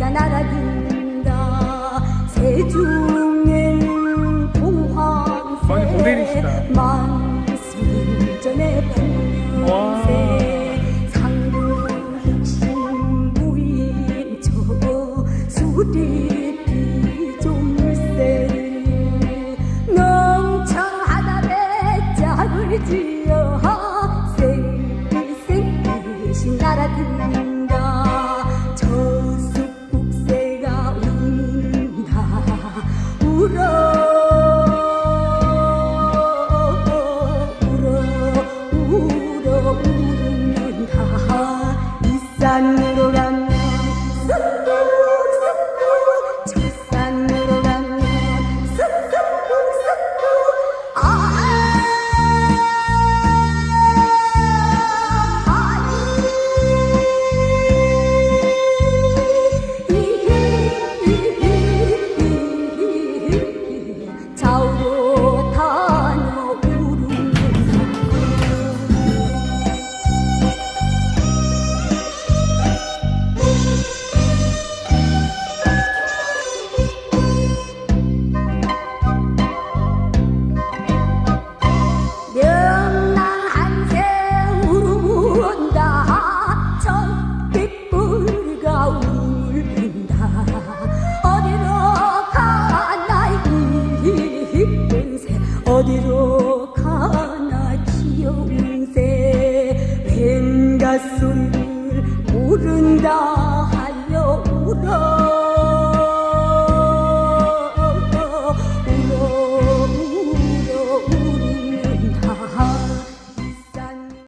나 날아든다. 세중엔 봉황새 만수전에 풍년새 상부익신 무인 저거 수리 비조물세를 넘쳐 하나에 짝을 지어 생생신 날아든다 울어 울어 울어 울는다 이산으로 새 어디로 가나 새 왠가 소리를 모른다 하여 울어